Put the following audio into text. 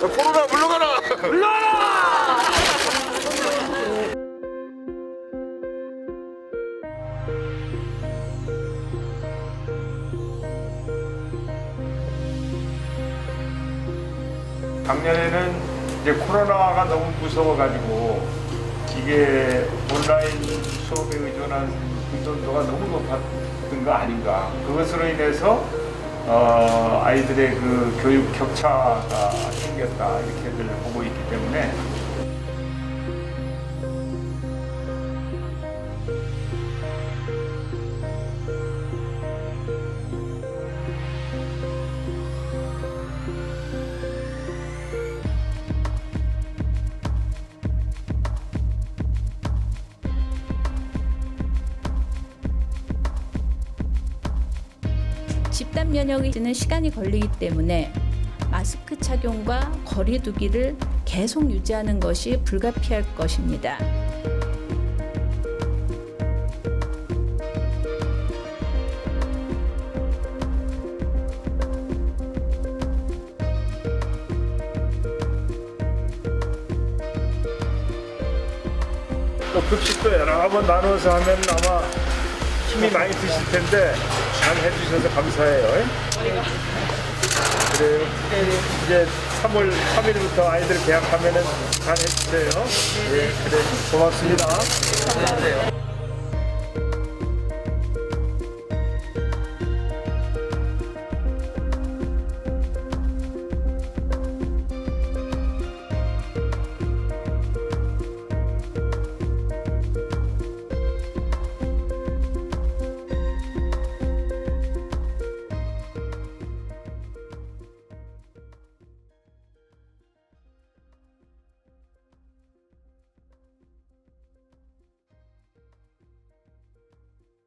코로나 물러가라! 작년에는 이제 코로나가 너무 무서워가지고 이게 온라인 수업에 의존한 의존도가 너무 높았던 거 아닌가. 그것으로 인해서 어, 아이들의 그 교육 격차가 생겼다 이렇게들 보고 있기 때문에 집단 면역이 드는 시간이 걸리기 때문에 마스크 착용과 거리 두기를 계속 유지하는 것이 불가피할 것입니다. 또 급식도 여러 번 나눠서 하면 아마 힘이 많이 드실 텐데 잘 해주셔서 감사해요. 그래요. 이제 3월 3일부터 아이들 계약하면은 잘 해주세요. 네, 그래 고맙습니다.